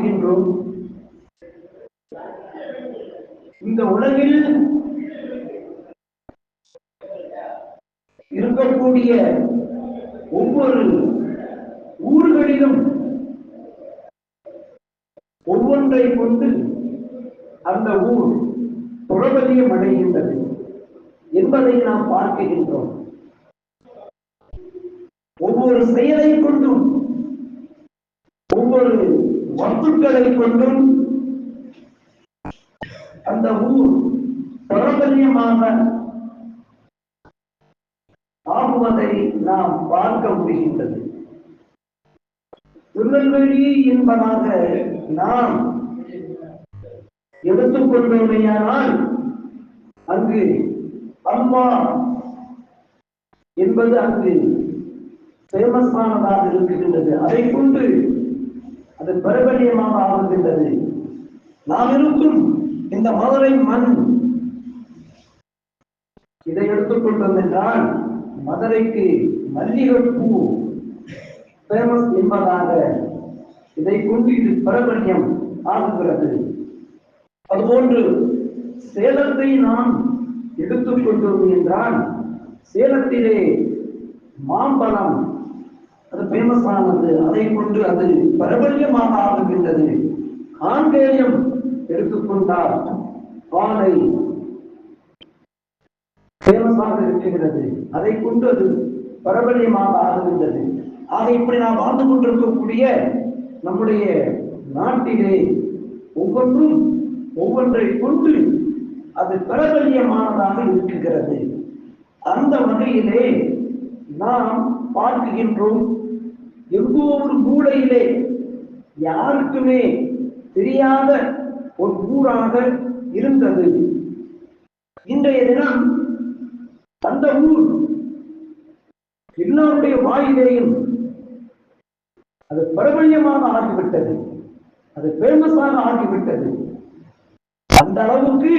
பார்க்குகின்றோம் இந்த உலகில் இருக்கக்கூடிய ஒவ்வொரு ஊர்களிலும் ஒவ்வொன்றை கொண்டு அந்த ஊர் பிரபலியம் அடைகின்றது என்பதை நாம் பார்க்கின்றோம். ஒவ்வொரு செயலை கொண்டும் ஒவ்வொரு வஸ்துக்களை கொண்டும் அந்த ஊர் பிரபல்யமாக ஆகுவதை நாம் பார்க்க முடிகின்றது. திருநெல்வேலி என்பதாக நாம் எடுத்துக்கொண்டோமையானால் அங்கு அம்மா என்பது அங்கு ஃபேமஸானதாக இருக்கின்றது. அதை கொண்டு அது பிரபல்யமாக ஆகுகின்றது. நாம் இருக்கும் இந்த மதுரை மண் இதை எடுத்துக்கொண்டோம் என்றால் மதுரைக்கு மல்லிகைப்பூ ஃபேமஸ் என்பதாக இதை கொண்டு இது பிரபல்யம் ஆகுகிறது. அதுபோன்று சேலத்தை நாம் எடுத்துக்கொண்டோம் என்றால் சேலத்திலே மாம்பழம் அது ஃபேமஸ் ஆனது. அதை கொண்டு அது பிரபல்யமாக ஆகுகின்றது ஆங்கேயம் எடுத்துக்கொண்டால் பாலை ஃபேமஸாக இருக்கிறது. அதை கொண்டு அது பிரபல்யமாக ஆகுகின்றது ஆக இப்படி நாம் வாழ்ந்து கொண்டிருக்கக்கூடிய நம்முடைய நாட்டிலே ஒவ்வொன்றும் ஒவ்வொன்றை கொண்டு அது பிரபல்யமானதாக இருக்கிறது. அந்த வகையிலே நாம் பார்க்கின்றோம் எங்கோ ஒரு மூலையிலே யாருக்குமே தெரியாத ஒரு ஊராக இருந்தது. இன்றைய தினம் அந்த ஊர் எல்லோருடைய வாயிலேயும் அது பிரபல்யமாக ஆகிவிட்டது. அது பேமஸாக ஆகிவிட்டது. அந்த அளவுக்கு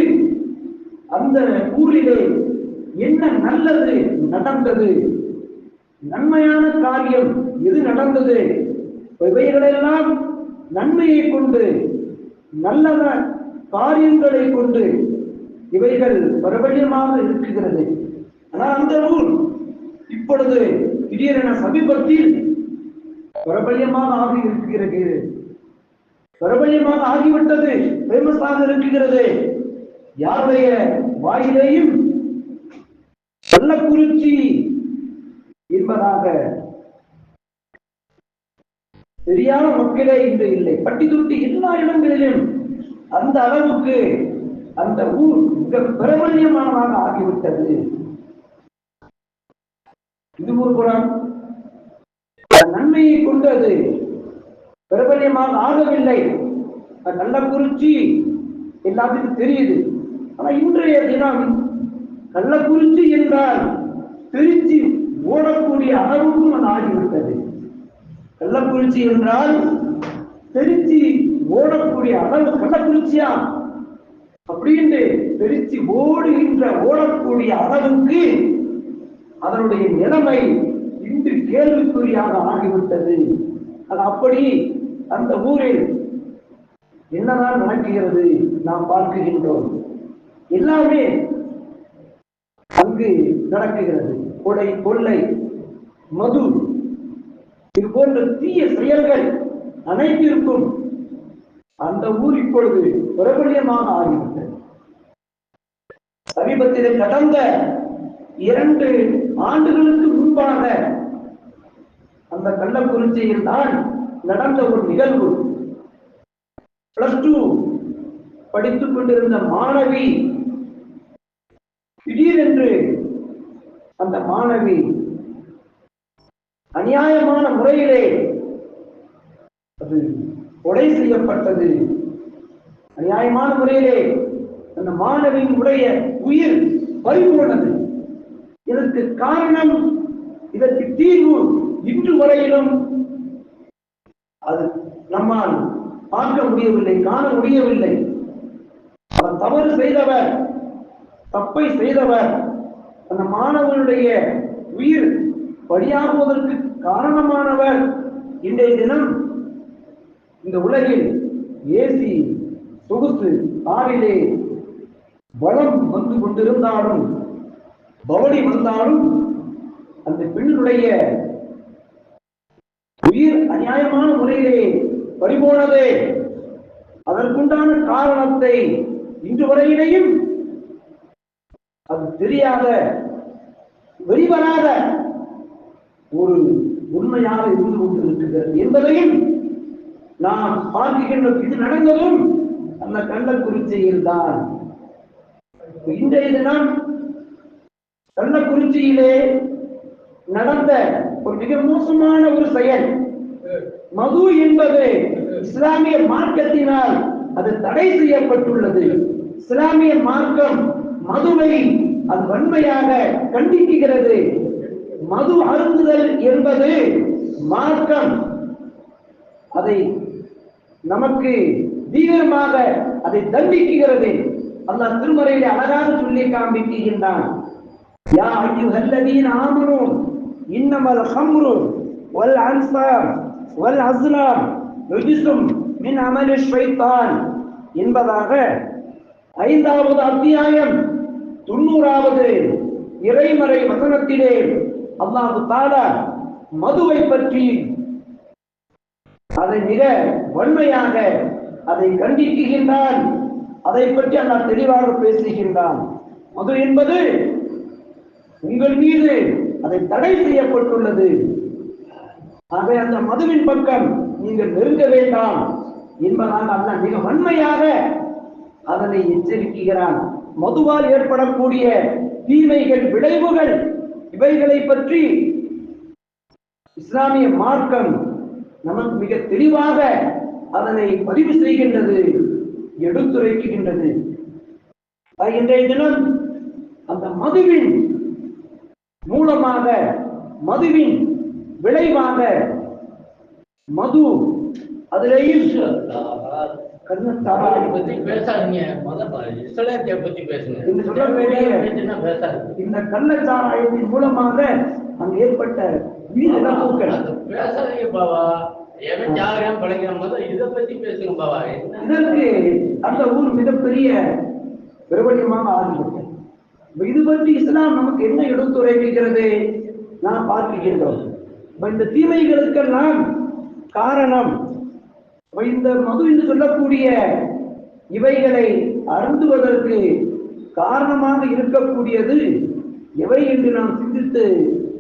அந்த ஊரிலே என்ன நல்லது நடந்தது? நன்மையான காரியம் எது நடந்தது? இவைகளெல்லாம் நன்மையை கொண்டு நல்ல காரியங்களை கொண்டு இவைகள் பிரபல்யமாக இருக்குகிறது. ஆனால் அந்த நூல் இப்பொழுது திடீரென சமீபத்தில் பிரபல்யமாக ஆகி இருக்கிறது. பிரபல்யமாக ஆகிவிட்டது ஃபேமஸாக இருக்கிறது. யாருடைய வாயிலேயும் கள்ளக்குறிச்சி என்பதாக சரியான மக்களே இன்று இல்லை. பட்டி துட்டி எல்லா இடங்களிலும் அந்த அளவுக்கு அந்த ஊர் மிக பிரபல்யமானதாக ஆகிவிட்டது. இது ஒரு புறம். நன்மையை கொண்டு அது பிரபல்யமாக ஆகவில்லை. நல்ல கள்ளக்குறிச்சி எல்லாத்துக்கும் தெரியுது. ஆனா இன்றைய தினம் கள்ளக்குறிச்சி என்றால் திருச்சி ஓடக்கூடிய அளவுக்கும் அது ஆகிவிட்டது. கள்ளக்குறிச்சி என்றால் திருச்சி ஓடக்கூடிய அளவு கள்ளக்குறிச்சியா? அப்படின்னு திருச்சி ஓடுகின்ற ஓடக்கூடிய அளவுக்கு அதனுடைய நிலைமை இன்று கேள்விக்குறியாக ஆகிவிட்டது. அது அப்படி அந்த ஊரில் என்னதான் நடக்கிறது நாம் பார்க்குகின்றோம் எல்லாமே அங்கு நடக்குகிறது கொடை கொள்ளை மது. இது போன்ற தீய செயல்கள் அனைத்திற்கும் அந்த ஊர் இப்பொழுது பிரபலியமாக ஆகிவிட்டது. சமீபத்தில் கடந்த இரண்டு ஆண்டுகளுக்கு முன்பாக அந்த கள்ளக்குறிச்சியில் தான் நடந்த ஒரு நிகழ்வு. பிளஸ் டூ படித்துக் கொண்டிருந்த மாணவி திடீரென்று அந்த மாணவி அநியாயமான முறையிலே அது கொலை செய்யப்பட்டது. அநியாயமான முறையிலே அந்த மாணவியின் உடைய உயிர் பறிபோனது இதற்கு காரணம் இதற்கு தீர்வு இன்று வரையிலும் அது நம்மால் பார்க்க முடியவில்லை காண முடியவில்லை. அவர் தவறு செய்தவர் தப்பை செய்தவர் அந்த மாணவனுடைய உயிர் பலியாகுவதற்கு காரணமானவர் இன்றைய தினம் இந்த உலகில் ஏசி சொகுசு காரிலே வளம் வந்து கொண்டிருந்தாலும் பவனி வந்தாலும் அந்த பெண்ணுடைய உயிர் அநியாயமான முறையிலே பறிபோனது. அதற்குண்டான காரணத்தை இன்று வரையிலேயும் அது தெரியாத வெளிவராத ஒரு உண்மையாக இருந்து கொண்டிருக்கிறது என்பதையும் நாம் பார்க்கின்ற இது நடந்ததும் அந்த கள்ளக்குறிச்சியில் தான் இன்றைய தினம் கள்ளக்குறிச்சியிலே நடந்த ஒரு மிக மோசமான ஒரு செயல். மது என்பது இஸ்லாமிய மார்க்கத்தினால் அது தடை செய்யப்பட்டுள்ளது. இஸ்லாமிய மார்க்கம் மதுவை அது வன்மையாக கண்டிக்கிறது. மது அருந்துதல் என்பது மார்க்கம். அதை நமக்கு தீவிரமாக அதை தண்டிக்கிறது. அந்த திருமறையில அழகாக சொல்லி காண்பிக்கின்றான். யா அய்யுஹல்லதீன ஆமனூ இன்னமல் ஹம்ரு வல் அன்சார் வல் அஸ்லாம் ருஜிசும் மின் அமலி ஷைத்தான். என்பதாக ஐந்தாவது அத்தியாயம் தொண்ணூறாவது இறைமறை வசனத்திலே அல்லாஹு தாலா மதுவை பற்றி அதை மிக வன்மையாக அதை கண்டிக்குகின்றான் அதை பற்றி அல்லாஹ் தெளிவாக பேசுகின்றான். மது என்பது உங்கள் மீது அதை தடை செய்யப்பட்டுள்ளது. ஆகவே அந்த மதுவின் பக்கம் நீங்கள் நெருங்க வேண்டாம் என்பதாக அல்லாஹ் மிக வன்மையாக அதனை எச்சரிக்கிறான். மதுவால் ஏற்படக்கூடிய தீமைகள் விளைவுகள் இவைகளை பற்றி இஸ்லாமிய மார்க்கம் நமக்கு மிக தெளிவாக அதனை பதிவு செய்கின்றது எடுத்துரைக்கின்றது. இன்றைய தினம் அந்த மதுவின் மூலமாக மதுவின் விளைவாக மது அதிலேயும் கண்ணத்தாரா அதை பத்தி பேசாதீங்க. இஸ்லாத்தை பத்தி பேசுங்க. பேசாதீங்க. இந்த கள்ளச்சாராயத்தின் மூலமாக அங்கு ஏற்பட்ட உயிர் இழப்புகள் பேசாதீங்க பாவா. எவன் ஜாகிரம் பழகிற போது இதை பத்தி பேசுங்க பாவா. இதற்கு அந்த ஊர் மிகப்பெரிய பிரபல்யமாக இப்ப இது பற்றி இஸ்லாம் நமக்கு என்ன எடுத்துரைக்கிறது நாம் பார்க்கின்றோம். இந்த தீமைகளுக்கெல்லாம் காரணம் இந்த மது என்று சொல்லக்கூடிய இவைகளை அருந்துவதற்கு காரணமாக இருக்கக்கூடியது எவை என்று நாம் சிந்தித்து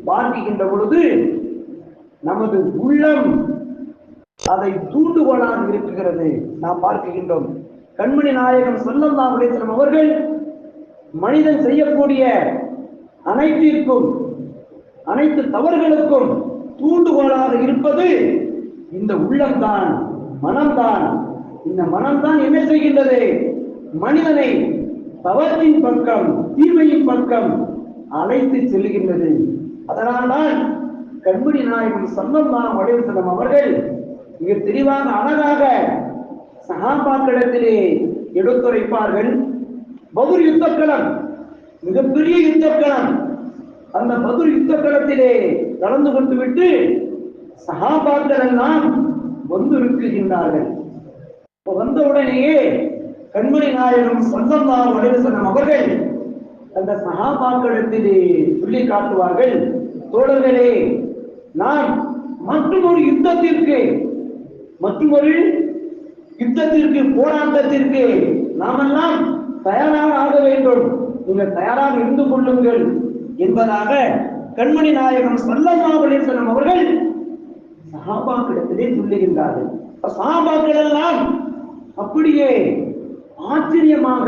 பார்க்கின்ற பொழுது நமது உள்ளம் அதை தூண்டுகோலாக இருக்குகிறது. நாம் பார்க்கின்றோம். கண்மணி நாயகம் ஸல்லல்லாஹு அலைஹி அவர்கள் மனிதன் செய்யக்கூடிய அனைத்திற்கும் அனைத்து தவறுகளுக்கும் தூண்டுகோலாக இருப்பது இந்த உள்ளம்தான். மனம்தான். இந்த மனம்தான் என்ன செய்கின்றது? மனிதனை தவத்தின் பக்கம் தீமையின் பக்கம் அழைத்து செல்கின்றது. அதனால்தான் கண்மணி நாயகம் சல்லல்லாஹு வடிவசனம் அவர்கள் மிக தெளிவாக அழகாக சகாபாக்களிடத்திலே எடுத்துரைப்பார்கள். பதுர் யுத்தக்களம் மிகப்பெரிய யுத்தக்களம். அந்த பதுர் யுத்தக்களத்திலே கலந்து கொண்டு விட்டு சகாபாக்கள் எல்லாம் வந்து இருக்குகின்றார்கள் வந்த உடனேயே கண்மணி நாயகம் சொந்தமாக வலிவசனம் அவர்கள் அந்த சகாபாக்களிடத்திலே சொல்லி காட்டுவார்கள் தோழர்களே நான் மற்றொரு யுத்தத்திற்கு மற்றொரு யுத்தத்திற்கு போராட்டத்திற்கு நாமெல்லாம் தயாராக ஆக வேண்டும். நீங்கள் தயாராக இருந்து கொள்ளுங்கள் என்பதாக கண்மணி நாயகம் சல்லம்மா வலிவசனம் அவர்கள் சஹாபாக்கிடத்திலே சொல்லுகின்றார்கள். சஹாபாக்கள் எல்லாம் அப்படியே ஆச்சரியமாக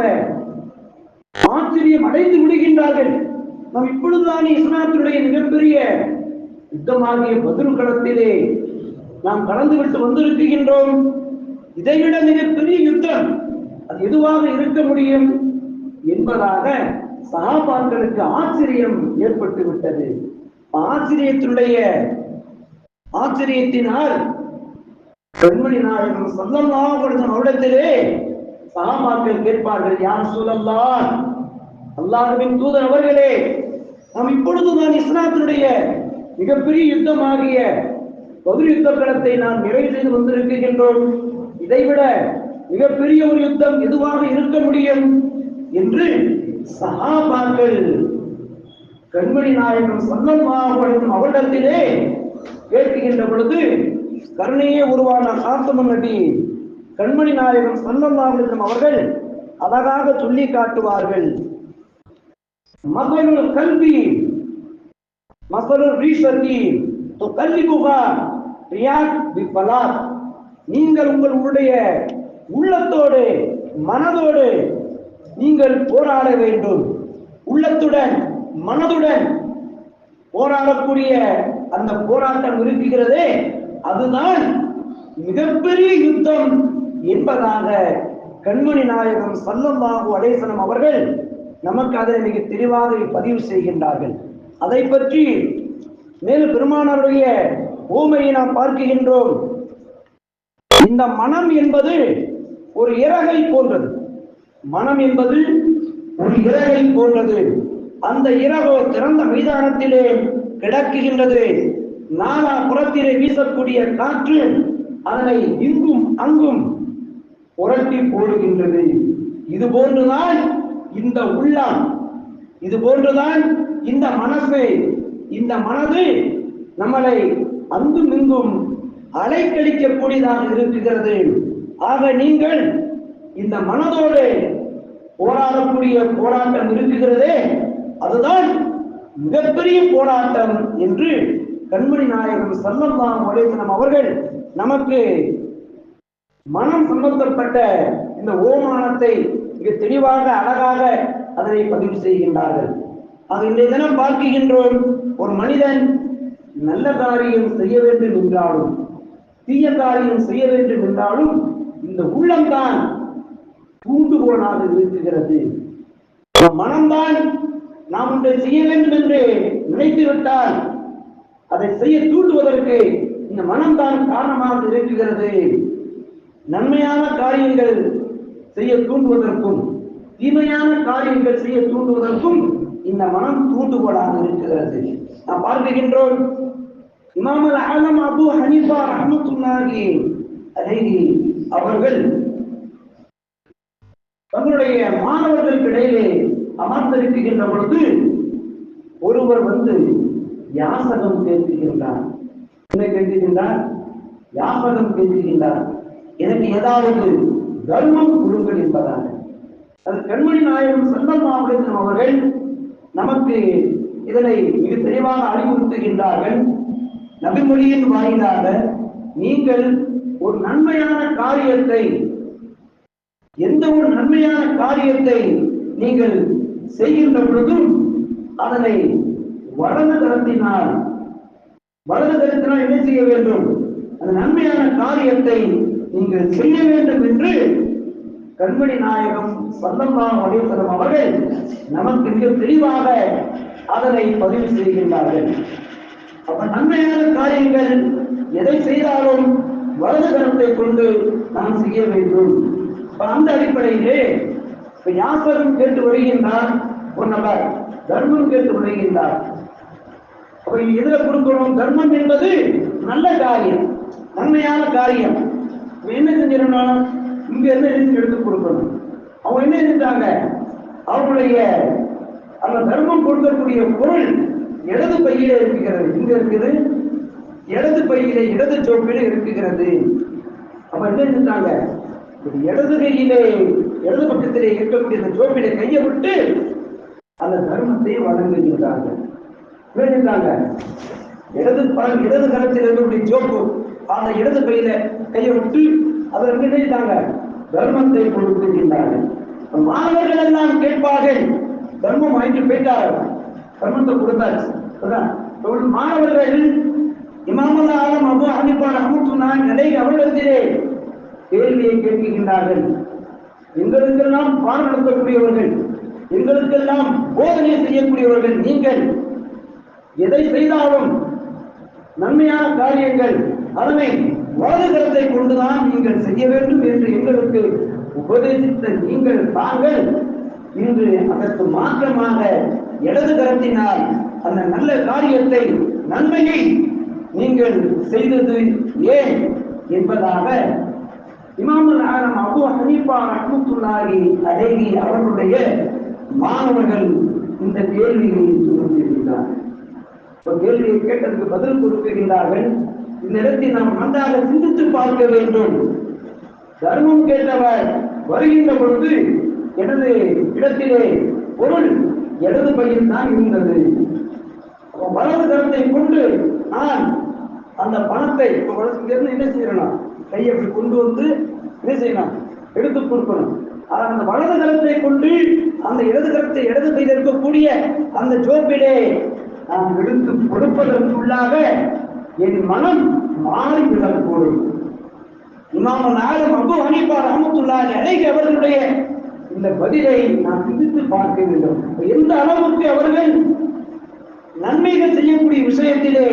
ஆச்சரியம் அடைந்து விடுகின்றார்கள். நாம் இப்பொழுதுதான் இஸ்லாத்தினுடைய மிகப்பெரிய யுத்தமாகிய பதில் களத்திலே நாம் கலந்து விட்டு வந்திருக்கின்றோம். இதைவிட மிகப்பெரிய யுத்தம் அது எதுவாக இருக்க முடியும் என்பதாக சகாபான்களுக்கு ஆச்சரியம் ஏற்பட்டு விட்டது ஆச்சரியத்தினுடைய ஆச்சரியத்தினால் பெண்மணி நாயகம் சொல்லலாம். அவரிடத்திலே சகாபாக்கள் கேட்பார்கள் யார் சொல்லலாம் அல்லாஹுவின் தூதர் அவர்களே நாம் இப்பொழுதுதான் இஸ்லாத்தினுடைய மிகப்பெரிய யுத்தமாகிய பகுதி யுத்த களத்தை நாம் நிறைவு செய்து வந்திருக்கின்றோம். இதைவிட மிகப்பெரிய ஒரு யுத்தம் எதுவாக இருக்க முடியும்? என்று சகாபாக்கள் கண்மணி நாயகம் சல்லல்லாஹு அவரிடத்திலே கேட்கின்ற பொழுது கருணையே உருவான காத்தமன் நபி கண்மணி நாயகம் சல்லல்லாஹு அவர்கள் அழகாக சொல்லி காட்டுவார்கள். மகளுள் கல்வி மகளுள் ரீசத்தி கல்விகுகா ரியாக் பிப்பலாத் நீங்கள் உங்களுடைய உள்ளத்தோடு மனதோடு நீங்கள் போராட வேண்டும். உள்ளத்துடன் மனதுடன் போராடக்கூடிய அந்த போராட்டம் இருக்குகிறதே அதுதான் மிகப்பெரிய யுத்தம் என்பதாக கண்மணி நாயகம் சல்லல்லாஹு அடேசனம் அவர்கள் நமக்கு அதை மிக தெளிவாக பதிவு செய்கின்றார்கள். அதை பற்றி மேலும் பெருமானவருடைய ஊமையை நாம் பார்க்கின்றோம். இந்த மனம் என்பது ஒரு இறகை போன்றது. மனம் என்பது ஒரு இறகை போன்றது. அந்த இறகோ திறந்த மைதானத்திலே கிடக்குகின்றது. நாலா புறத்திலே வீசக்கூடிய காற்று அதனை இங்கும் அங்கும் புரட்டி போடுகின்றது. இது போன்றுதான் இந்த உள்ளம். இது போன்றுதான் இந்த மனசு. இந்த மனது நம்மளை அங்கும் இங்கும் அலைக்கழிக்கக்கூடியதாக இருக்குகிறது ஆக நீங்கள் இந்த மனதோடு போராடக்கூடிய போராட்டம் இருக்குகிறதே அதுதான் மிகப்பெரிய போராட்டம் என்று கண்மணி நாயகம் சல்லல்லாஹு அலைஹி அவர்கள் நமக்கு மனம் சம்பந்தப்பட்ட இந்த ஓமானத்தை மிக தெளிவாக அழகாக அதனை பதிவு செய்கின்றார்கள். ஆக இன்றைய தினம் பார்க்குகின்றோம் ஒரு மனிதன் நல்ல காரியம் செய்ய வேண்டும் என்றாலும் தீய காரியம் செய்ய வேண்டும் என்றாலும் இந்த உள்ளம்தான் தூண்டுகோலாக இருக்குகிறது மனம்தான் நாம் ஒன்றை செய்ய வேண்டும் என்று நினைத்து விட்டால் அதை செய்ய தூண்டுவதற்கு இந்த மனம்தான் காரணமாக இருக்குகிறது நன்மையான காரியங்கள் செய்ய தூண்டுவதற்கும் தீமையான காரியங்கள் செய்ய தூண்டுவதற்கும் இந்த மனம் தூண்டுகோலாக இருக்கிறது. நாம் பார்க்கின்றோம் இமாம் அல் ஆலம் அபு ஹனீஃபா ரஹ்மத்துல்லாஹி அலைஹி அவர்கள் தங்களுடைய மாணவர்களுக்கு இடையிலே அமர்ந்திருக்கின்ற பொழுது ஒருவர் வந்து யாசகம் பேசுகின்றார். என்ன கேட்கின்றார் யாசகம் பேசுகின்றார். எனக்கு ஏதாவது தர்மம் கொடுங்கள் என்பதாக அது கண்மணி நாயகம் செல்லம்மாவுடன் அவர்கள் நமக்கு இதனை மிக தெளிவாக அறிவுறுத்துகின்றார்கள். நபிமொழியின் வாயிலாக நீங்கள் ஒரு நன்மையான காரியத்தை எந்த ஒரு நன்மையான காரியத்தை நீங்கள் செய்கின்ற பொழுதும் அதனை வலது கரத்தினால் வலது தரத்தினால் என்ன செய்ய வேண்டும்? அந்த நன்மையான காரியத்தை நீங்கள் செய்ய வேண்டும் என்று கண்மணி நாயகம் சல்லல்லாஹு அலைஹி அவர்கள் நமக்கு மிக தெளிவாக அதனை பதிவு செய்கின்றார்கள். அப்ப நன்மையான காரியங்கள் எதை செய்தாலும் வலது கரத்தை கொண்டு நாம் செய்ய வேண்டும். அந்த அடிப்படையிலே இப்ப யாசகம் கேட்டு வருகின்றான் ஒரு நபர் தர்மம் கேட்டு வருகின்றார். அப்ப இது எதுல கொடுக்கணும்? தர்மம் என்பது நல்ல காரியம் நன்மையான காரியம். என்ன செஞ்சிடணும்? இங்க என்ன எடுத்து கொடுக்கணும். அவங்க என்ன செஞ்சாங்க அவங்களுடைய அந்த தர்மம் கொடுக்கக்கூடிய பொருள் இடது பையில இருக்கிறது. இங்க இருக்குது? இடது பையில இடது சோப்பில இருக்குகிறது அப்ப என்ன செஞ்சாங்க இடது கையிலே இடது பக்கத்திலே இருக்கக்கூடிய அந்த சோப்பிலே கையை விட்டு அந்த தர்மத்தை வழங்குகின்றாங்க என்ன இடது பழம் இடது கரத்தில் இருக்கக்கூடிய ஜோப்பு அந்த இடது கையில கையை விட்டு அதற்கு நினைத்தாங்க தர்மத்தை கொடுத்துகின்றார்கள் மாணவர்கள் எல்லாம் கேட்பார்கள் தர்மம் வாங்கிட்டு போயிட்டார்கள் தர்மத்தை கொடுத்தாச்சு. அதான். மாணவர்கள் இமாமல்லா ஆலம் அபு அமுத்து ரஹ்மத்துல்லாஹி நிலை அவர்களிடத்திலே கேள்வியை கேட்கின்றார்கள் எங்களுக்கெல்லாம் பாடம் நடத்தக்கூடியவர்கள் எங்களுக்கெல்லாம் போதனை செய்யக்கூடியவர்கள் நீங்கள். எதை செய்தாலும் நன்மையான காரியங்கள் அதனை வலதுகரத்தை கொண்டுதான் நீங்கள் செய்ய வேண்டும் என்று எங்களுக்கு உபதேசித்த நீங்கள் தாங்கள் இன்று அதற்கு மாற்றமாக இடது கரத்தினால் அந்த நல்ல காரியத்தை நன்மையை நீங்கள் செய்தது ஏன் என்பதாக இமாமுல் ஆலம் அபு ஹனீஃபா ரஹ்மத்துல்லாஹி அலைஹி அவர்களுடைய மாணவர்கள் இந்த கேள்வியை சொல்லியிருக்கிறார். இப்போ கேள்வியை கேட்டதுக்கு பதில் கொடுக்கின்றார்கள் இந்த இடத்தை நாம் நன்றாக சிந்தித்து பார்க்க வேண்டும். தர்மம் கேட்டவர் வருகின்ற பொழுது எனது இடத்திலே பொருள் இடது பையில் தான் இருந்தது. வலது கரத்தை கொண்டு நான் அந்த பணத்தை இப்போ இருந்து என்ன செய்யணும் கையை அப்படி கொண்டு வந்து என்ன செய்யணும்? எடுத்து கொடுக்கணும். ஆனால் அந்த வலது கரத்தை கொண்டு அந்த இடது கரத்தை இடது கையில் இருக்கக்கூடிய அந்த ஜோப்பிலே நான் எடுத்து கொடுப்பதற்குள்ளாக என் மனம் மாறிவிடக்கூடும் இமாம ஆலம் அபு ஹனீஃபா ரஹ்மத்துல்லாஹி அலைஹி அவர்களுடைய இந்த பதிலை நான் சிந்தித்து பார்க்க வேண்டும். எந்த அளவுக்கு அவர்கள் நன்மைகள் செய்யக்கூடிய விஷயத்திலே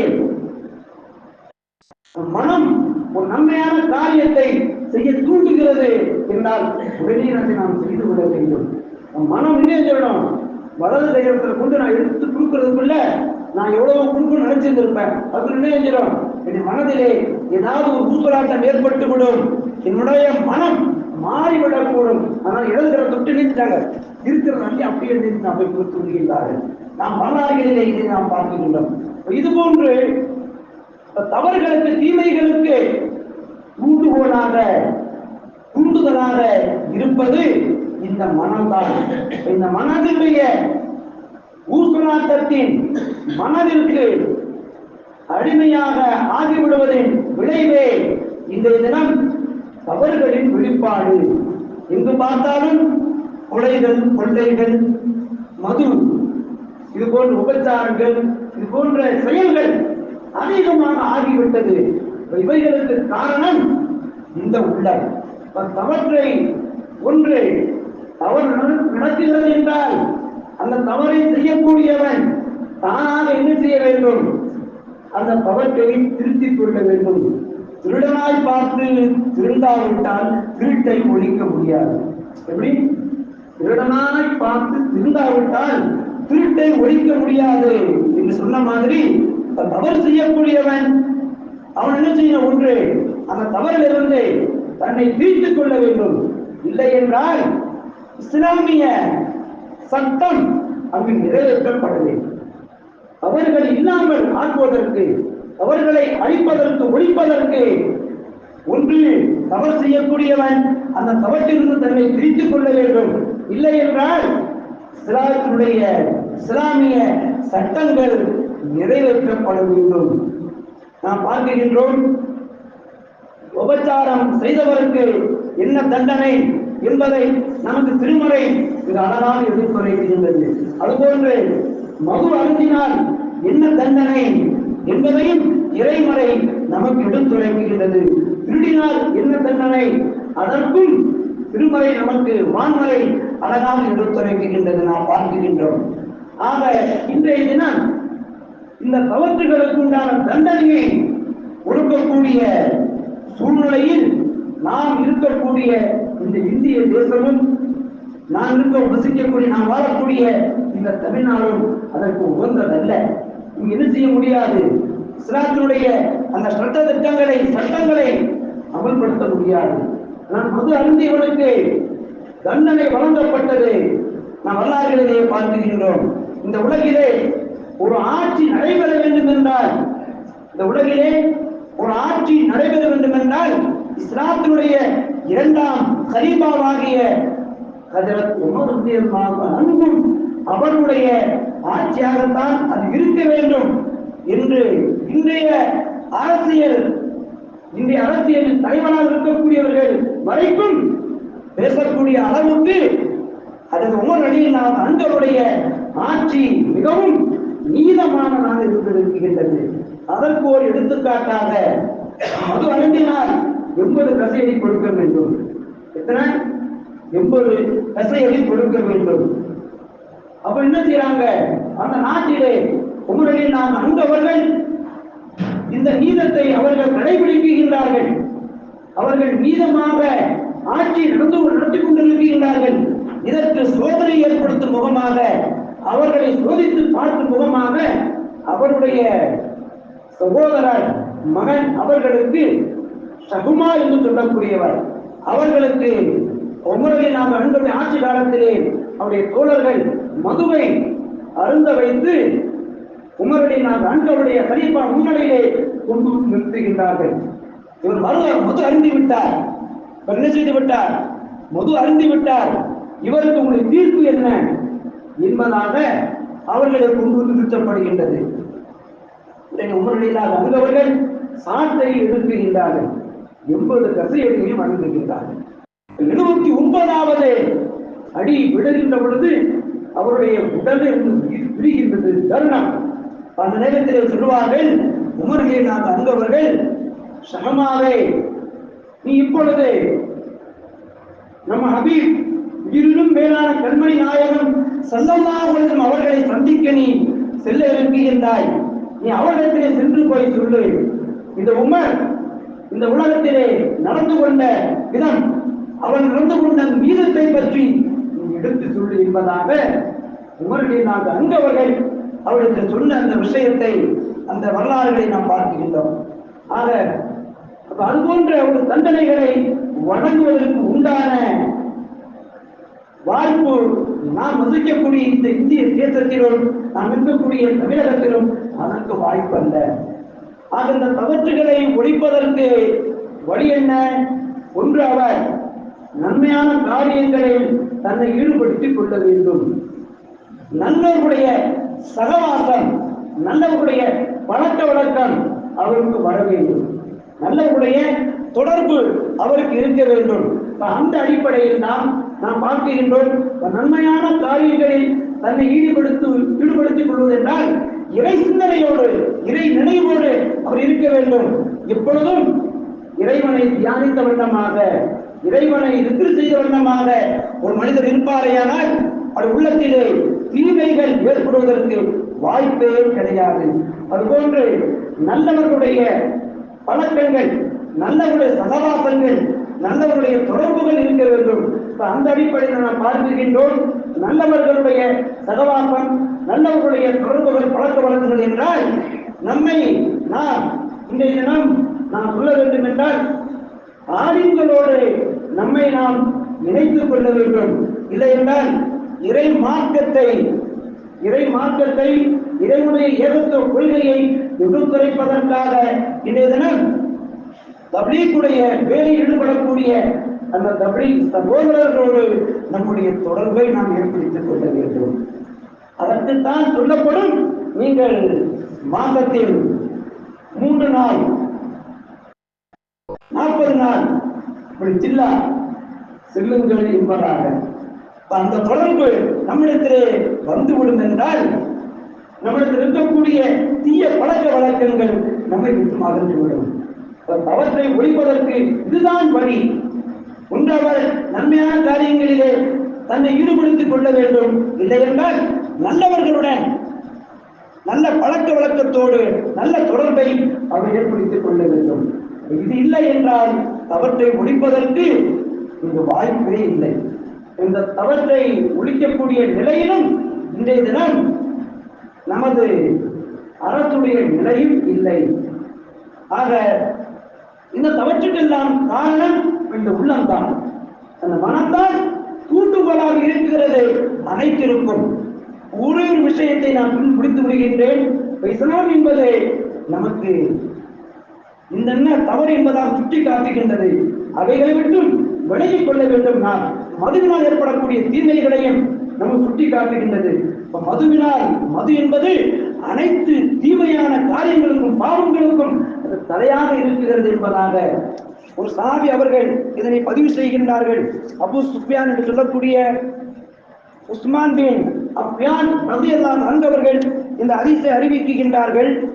மனம் ஒரு நன்மையான காரியத்தை செய்ய தூண்டுகிறது என்றால் வெளியினத்தை நாம் செய்து கொள்ள வேண்டும். நம் மனம் என்ன சொல்லணும் வலது கையத்தில் கொண்டு நான் எடுத்து கொடுக்கறதுக்குள்ள நான் எவ்வளவு கொடுக்கணும்னு நினைச்சிருந்திருப்பேன். அது என்ன என் மனதிலே ஏதாவது ஒரு ஊசலாட்டம் ஏற்பட்டு விடும் என்னுடைய மனம் மாறிவிடக்கூடும். ஆனால் எழுதுகிற தொட்டு நிறுத்தாங்க இருக்கிற நன்றி அப்படியே நின்று நாம் போய் கொடுத்து விடுகின்றார்கள். நாம் வரலாறுகளிலே இதை நாம் பார்க்கின்றோம் இது போன்று தவறுகளுக்கு தீமைகளுக்கு ஊண்டுகோலாக தூண்டுதலாக இருப்பது இந்த மனம்தான். இந்த மனதினுடைய ஊசலாட்டத்தின் மனதிற்கு அடிமையாக ஆகிவிடுவதின் விளைவே இந்த தினம் தவறுகளின் வெளிப்பாடு. எங்கு பார்த்தாலும் கொலைகள் கொள்ளைகள் மது இது போன்ற உபச்சாரங்கள் இது போன்ற செயல்கள் அநேகமாக ஆகிவிட்டது. இவைகளுக்கு காரணம் இந்த உள்ளம். தவற்றை ஒன்று தவறு நடக்கிறது என்றால் அந்த தவறை செய்யக்கூடியவன் தானாக என்ன செய்ய வேண்டும்? அந்த தவற்றை திருத்திக் கொள்ள வேண்டும். திருடனாய் பார்த்து திருந்தாவிட்டால் திருட்டை ஒழிக்க முடியாது. எப்படி? திருடனாய் பார்த்து திருந்தாவிட்டால் திருட்டை ஒழிக்க முடியாது. என்று சொன்ன மாதிரி தவறு செய்யக்கூடியவன் அவன் என்ன செய்யணும் ஒன்று? அந்த தவறிலிருந்து தன்னை தீர்த்துக் கொள்ள வேண்டும். இல்லை என்றால் இஸ்லாமிய சட்டம் அங்கு நிறைவேற்றப்பட வேண்டும் அவர்கள் இல்லாமல் ஆக்குவதற்கு அவர்களை அழிப்பதற்கு ஒழிப்பதற்கு ஒன்று தவறு செய்யக்கூடியவன் அந்த தவற்றிலிருந்து தன்னை பிரித்துக் கொள்ள வேண்டும். இல்லை என்றால் இஸ்லாத்தினுடைய இஸ்லாமிய சட்டங்கள் நிறைவேற்றப்பட வேண்டும் நாம் பார்க்கின்றோம் உபச்சாரம் செய்தவருக்கு என்ன தண்டனை என்பதை நமக்கு திருமறை மிக அழகாக எடுத்துரைக்கின்றது அதுபோன்று மது அருந்தினால் என்ன தண்டனை என்பதையும் இறைமறை நமக்கு எடுத்துரைக்கின்றது. திருடினால் என்ன தண்டனை அதற்கும் திருமறை நமக்கு வான்மறை அழகாக எடுத்துரைக்கின்றது நாம் பார்க்கின்றோம். ஆக இன்றைய தினம் இந்த தவற்றுகளுக்கு உண்டான தண்டனையை கொடுக்கக்கூடிய சூழ்நிலையில் நாம் இருக்கக்கூடிய இந்த இந்திய தேசமும் நான் இருக்க வசிக்கக்கூடிய நாம் வாழக்கூடிய இந்த தமிழ்நாடும் அதற்கு உகந்ததல்ல. இங்கு என்ன செய்ய முடியாது? இஸ்லாத்தினுடைய அந்த சட்ட திட்டங்களை சட்டங்களை அமல்படுத்த முடியாது. நான் மது அருந்தியவனுக்கு தண்டனை வழங்கப்பட்டது நாம் வரலாறுகளிலே பார்க்கின்றோம். இந்த உலகிலே ஒரு ஆட்சி நடைபெற வேண்டும் என்றால் இந்த உலகிலே ஒரு ஆட்சி நடைபெற வேண்டும் என்றால் இஸ்லாத்தினுடைய இரண்டாம் கலீஃபாவாகிய அன்பும் அவருடைய ஆட்சியாகத்தான் அது இருக்க வேண்டும் என்று இன்றைய அரசியல் இன்றைய அரசியல் தலைவராக இருக்கக்கூடியவர்கள் வரைக்கும் பேசக்கூடிய அளவுக்கு அதன் உமர் அடியினால் அன்பருடைய ஆட்சி மிகவும் நீதமானதாக இருந்திருக்கின்றது அதற்கு ஒரு எடுத்துக்காட்டாக மது அருந்தினால் எண்பது கசையை கொடுக்க வேண்டும். எத்தனை? எண்பது கசையை கொடுக்க வேண்டும். அப்ப என்ன செய்யறாங்க அந்த நாட்டிலே உங்களுடைய நாம் அன்பவர்கள் இந்த நீதத்தை அவர்கள் கடைபிடிக்கின்றார்கள். அவர்கள் மீதமாக ஆட்சி நடந்து நடத்தி கொண்டிருக்கின்றார்கள். இதற்கு சோதனை ஏற்படுத்தும் முகமாக அவர்களை சோதித்து பார்க்கும் முகமாக அவருடைய சகோதரர் மகன் அவர்களுக்கு சகுமா என்று சொல்லக்கூடியவர். அவர்களுக்கு உங்களுடைய நாம் அருந்தவை ஆட்சி காலத்திலே அவருடைய தோழர்கள் மதுவை அருந்த வைத்து உமரடி நாம் அன்பருடைய கணிப்பா முன்னிலையிலே கொண்டு நிறுத்துகின்றார்கள். இவர் மது மது அருந்தி விட்டார் என்ன செய்து விட்டார் மது அருந்தி விட்டார் இவருக்கு உங்களுடைய தீர்ப்பு என்ன? என்பதாக அவர்களை கொண்டு வந்து நிறுத்தப்படுகின்றது. உமரடியிலாக அங்கவர்கள் சாட்டை எழுப்புகின்றார்கள். எண்பது கசையடியையும் அணிந்திருக்கின்றார்கள். எழுபத்தி ஒன்பதாவது அடி விடுகின்ற பொழுது அவருடைய உடலை விடுகின்றது தருணம். அந்த நேரத்தில் சொல்லுவார்கள் உமர்களை நான் அங்கவர்கள் சகமாவே நீ இப்பொழுது நம்ம ஹபீப் உயிரிலும் மேலான கண்மணி நாயகம் சல்லல்லாஹும் அவர்களை சந்திக்க நீ செல்ல இருக்கின்றாய் நீ அவரிடத்திலே சென்று போய் சொல்லு. இந்த உமர் இந்த உலகத்திலே நடந்து கொண்ட விதம் அவன் நடந்து கொண்ட மீதத்தை பற்றி நீ எடுத்து சொல்லு என்பதாக உமர்களை நாங்கள் அங்கவர்கள் அவருக்கு சொன்ன அந்த விஷயத்தை அந்த வரலாறுகளை நாம் பார்க்கின்றோம். ஆக அது போன்ற ஒரு தண்டனைகளை வழங்குவதற்கு உண்டான வாய்ப்பு நாம் வசிக்கக்கூடிய இந்த இந்திய தேசத்திலும் நாம் இருக்கக்கூடிய தமிழகத்திலும் அதற்கு வாய்ப்பு அல்ல ஆக இந்த தவற்றுகளை ஒழிப்பதற்கு வழி என்ன? ஒன்று அவர் நன்மையான காரியங்களில் தன்னை ஈடுபடுத்திக் கொள்ள வேண்டும். நல்லவருடைய சகவாசம் நல்லவருடைய பழக்க வழக்கம் அவருக்கு வர வேண்டும். நல்லவருடைய தொடர்பு அவருக்கு இருக்க வேண்டும். அந்த அடிப்படையில் நாம் நாம் பார்க்கின்றோம் நன்மையான காரியங்களில் தன்னை ஈடுபடுத்து ஈடுபடுத்திக் கொள்வது என்றால் இறை சிந்தனையோடு இறை நினைவோடு அவர் இருக்க வேண்டும். எப்பொழுதும் இறைவனை தியானித்த வண்ணமாக இறைவனை திரு செய்த வண்ணமாக ஒரு மனிதர் இருப்பாரேயானால் அவர் உள்ளத்திலே தீமைகள் ஏற்படுவதற்கு வாய்ப்பே கிடையாது. அதுபோன்று நல்லவர்களுடைய பழக்கங்கள் நல்லவருடைய சகவாசங்கள் நல்லவருடைய தொடர்புகள் இருக்க வேண்டும். அந்த அடிப்படையில் நாம் பார்க்கின்றோம் நல்லவர்களுடைய சகவாசம் நல்லவர்களுடைய தொடர்புகள் பழக்க வழக்குகள் என்றால் நம்மை நாம் இன்றைய தினம் நாம் சொல்ல வேண்டும் என்றால் ஆதிங்களோடு நம்மை நாம் இணைத்துக் கொள்ள வேண்டும். இல்லை என்றால் இறை மார்க்கத்தை இறை மார்க்கத்தை இறைவனுடைய ஏகத்துவ கொள்கையை எடுத்துரைப்பதற்காக இன்றைய தினம் தபீக்குடைய வேலையில் ஈடுபடக்கூடிய அந்த தப்லீக் சகோதரர்களோடு நம்முடைய தொடர்பை நாம் ஏற்படுத்திக் கொள்ள வேண்டும். அதற்குத்தான் சொல்லப்படும் நீங்கள் மாதத்தில் மூன்று நாள் நாற்பது நாள் இப்படி சில்லா செல்லுங்கள் என்பதாக. அந்த தொடர்பு நம்மிடத்திலே வந்துவிடும் என்றால் நம்மிடத்தில் இருக்கக்கூடிய தீய பழக்க வழக்கங்கள் நம்மை விட்டு அகன்றுவிடும் தவற்றை ஒழிப்பதற்கு இதுதான் வழி. ஒன்று நன்மையான காரியங்களிலே தன்னை ஈடுபடுத்திக் கொள்ள வேண்டும். இல்லை என்றால் நல்லவர்களுடன் நல்ல பழக்க வழக்கத்தோடு நல்ல தொடர்பை அவர் ஏற்படுத்திக் கொள்ள வேண்டும். இது இல்லை என்றால் தவற்றை ஒழிப்பதற்கு இங்கு வாய்ப்பே இல்லை. இந்த தவற்றை ஒழிக்கக்கூடிய நிலையிலும் இன்றைய தினம் நமது அரசுடைய நிலையும் இல்லை. ஆக இந்த தவற்றுக்கெல்லாம் காரணம் இந்த உள்ளம்தான். அந்த மனம்தான் தூண்டுகோலாக இருக்கிறது அனைத்திருக்கும் ஒரே ஒரு விஷயத்தை நான் பின் முடித்து விடுகின்றேன். இஸ்லாம் என்பது நமக்கு இந்த தவறு என்பதால் சுட்டி காட்டுகின்றது. அவைகளை விட்டும் விலகிக் கொள்ள வேண்டும் நான். மதுவினால் ஏற்படக்கூடிய தீமைகளையும் நமக்கு சுட்டி காட்டுகின்றது. இப்ப மதுவினால் மது என்பது அனைத்து தீமையான காரியங்களுக்கும் பாவங்களுக்கும் தலையாக இருக்கிறது என்பதாக ஒரு சாபி அவர்கள் இதனை பதிவு செய்கின்றார்கள். அபு சுஃபியான் என்று சொல்லக்கூடிய உஸ்மான் பின் அப்யான் ரவி அன்ஹு அவர்கள் இந்த அரிசை அறிவிக்கின்றார்கள்.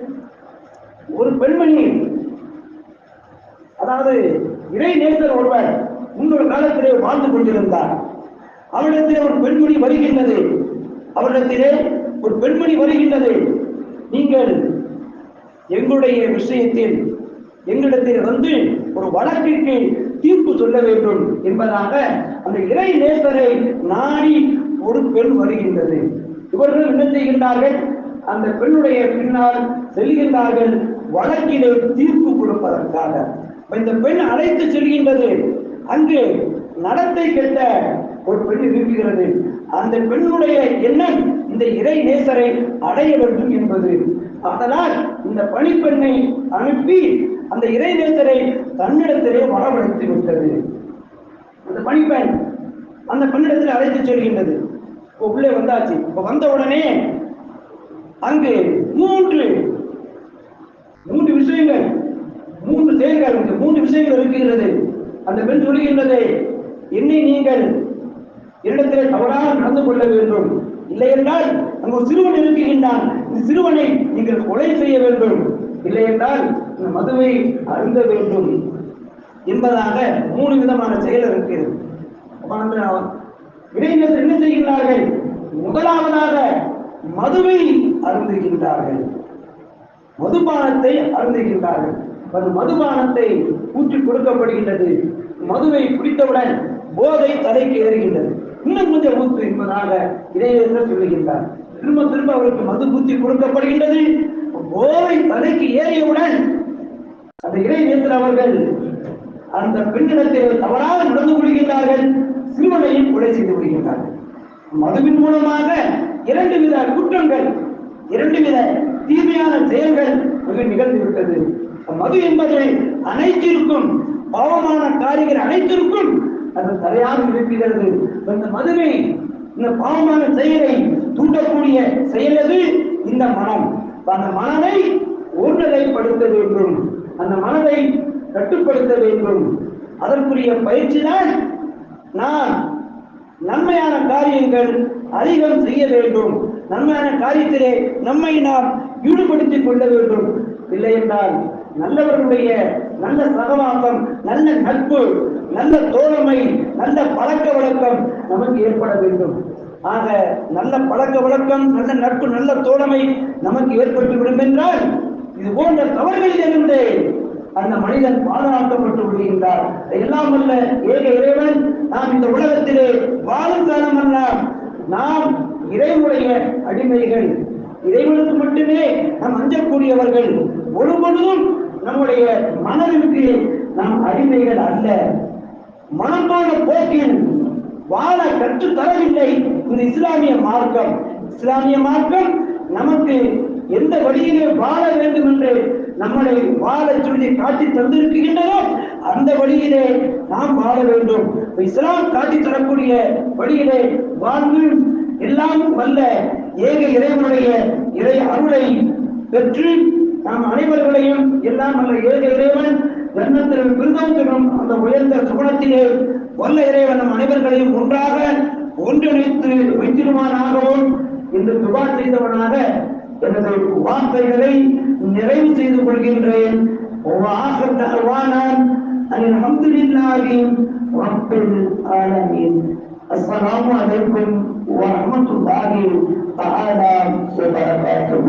ஒரு பெண்மணி அதாவது இறை நேசர் ஒருவர் முன்னொரு காலத்திலே வாழ்ந்து கொண்டிருந்தார். அவரிடத்திலே ஒரு பெண்மணி வருகின்றது. அவரிடத்திலே ஒரு பெண்மணி வருகின்றது. நீங்கள் எங்களுடைய விஷயத்தில் எங்களிடத்தில் வந்து ஒரு வழக்கிற்கு தீர்ப்பு சொல்ல வேண்டும் என்பதாக அந்த இறை நேசரை நாடி ஒரு பெண் வருகின்றது. இவர்கள் என்ன செய்கின்றார்கள்? அந்த பெண்ணுடைய பின்னால் செல்கின்றார்கள் வழக்கிலே தீர்ப்பு கொடுப்பதற்காக. இந்த பெண் அழைத்து செல்கின்றது. அங்கு நடத்தை கெட்ட ஒரு பெண் இருக்கிறது. அந்த பெண்ணுடைய எண்ணம் இந்த இறை நேசரை அடைய வேண்டும் என்பது அதனால் இந்த பணிப்பெண்ணை அனுப்பி அந்த இறைநேசரை தன்னிடத்திலே வரவழைத்து விட்டது. அந்த பணிப்பெண் அந்த பெண்ணிடத்தில் அழைத்து செல்கின்றது. இப்போ உள்ளே வந்தாச்சு. இப்போ வந்த உடனே அங்கு மூன்று மூன்று விஷயங்கள் மூன்று செயல்கள் இருக்கு மூன்று விஷயங்கள் இருக்கின்றது. அந்த பெண் சொல்கின்றது என்னை நீங்கள் என்னிடத்திலே தவறாக நடந்து கொள்ள வேண்டும். இல்லை என்றால் அங்கு ஒரு சிறுவன் இருக்கின்றான். இந்த சிறுவனை நீங்கள் கொலை செய்ய வேண்டும். இல்லை என்றால் இந்த மதுவை அருந்த வேண்டும் என்பதாக மூணு விதமான செயல் இருக்கிறது இளைஞர்கள் என்ன செய்கின்றார்கள்? முதலாவதாக மதுவை அருந்துகின்றார்கள். மதுபானத்தை அருந்துகின்றார்கள். அந்த மதுபானத்தை ஊற்றி கொடுக்கப்படுகின்றது. மதுவை குடித்தவுடன் போதை தலைக்கு ஏறுகின்றது. இன்னும் கொஞ்சம் ஊற்று என்பதாக இளைஞர்கள் சொல்லுகின்றார். திரும்ப திரும்ப அவருக்கு மது ஊற்றி கொடுக்கப்படுகின்றது. போதை தலைக்கு ஏறியவுடன் அந்த இளைஞர்கள் அவர்கள் அந்த பெண்ணிடத்தில் தவறாக நடந்து கொள்கின்றார்கள். சிறுவனையும் கொலை செய்து விடுகின்றார்கள் மதுவின் மூலமாக இரண்டு வித குற்றங்கள் இரண்டு வித தீமையான செயல்கள் மிக நிகழ்ந்து விட்டது. மது என்பது அனைத்திற்கும் பாவமான காரியங்கள் அனைத்திற்கும் அது தலையாக இருக்கிறது இந்த மதுரை இந்த பாவமான செயலை தூண்டக்கூடிய செயலது இந்த மனம். அந்த மனதை ஒருநிலைப்படுத்த வேண்டும். அந்த மனதை கட்டுப்படுத்த வேண்டும். அதற்குரிய பயிற்சி தான் நான். நன்மையான காரியங்கள் அதிகம் செய்ய வேண்டும். நன்மையான காரியத்திலே நம்மை நாம் ஈடுபடுத்திக் கொள்ள வேண்டும். இல்லை என்றால் நல்லவர்களுடைய நல்ல சகவாசம் நல்ல நட்பு நல்ல தோழமை நல்ல பழக்க வழக்கம் நமக்கு ஏற்பட வேண்டும். ஆக நல்ல பழக்க வழக்கம் நல்ல நட்பு நல்ல தோழமை நமக்கு ஏற்பட்டு விடும் என்றால் இது போன்ற தவறுகளிலிருந்து அந்த மனிதன் பாதுகாக்கப்பட்டு விடுகின்றார் எல்லாம் அல்ல ஏக இறைவன் நாம் இந்த உலகத்திலே வாழும் காலமெல்லாம் நாம் இறைவனுடைய அடிமைகள். இறைவனுக்கு மட்டுமே நாம் அஞ்சக்கூடியவர்கள். ஒருபொழுதும் நம்முடைய மனதிற்கு நாம் அடிமைகள் அல்ல. மனமான போக்கில் வாழ கற்றுத் தரவில்லை. இந்த இஸ்லாமிய மார்க்கம். இஸ்லாமிய மார்க்கம் நமக்கு எந்த வழியிலே வாழ வேண்டும் என்று நம்மளை வாழ சொல்லி காட்டி தந்திருக்கின்றதோ அந்த வழியிலே நாம் வாழ வேண்டும். இஸ்லாம் காட்டி தரக்கூடிய வழியிலே வாழ்ந்து எல்லாம் வல்ல ஏக இறைவனுடைய இறை அருளை பெற்று நாம் அனைவர்களையும் எல்லாம் வல்ல ஏக இறைவன் ஜன்னத்தில் பிரிதோத்திரும் அந்த உயர்ந்த சுகுணத்திலே வல்ல இறைவன் நம் அனைவர்களையும் ஒன்றாக ஒன்றிணைத்து வைத்திருமானாகவும் என்று துபா செய்தவனாக எனது வார்த்தைகளை நிறைவு செய்து கொள்கின்றேன் وآخر دعوانا أن الحمد لله رب العالمين السلام عليكم ورحمة الله تعالى وبركاته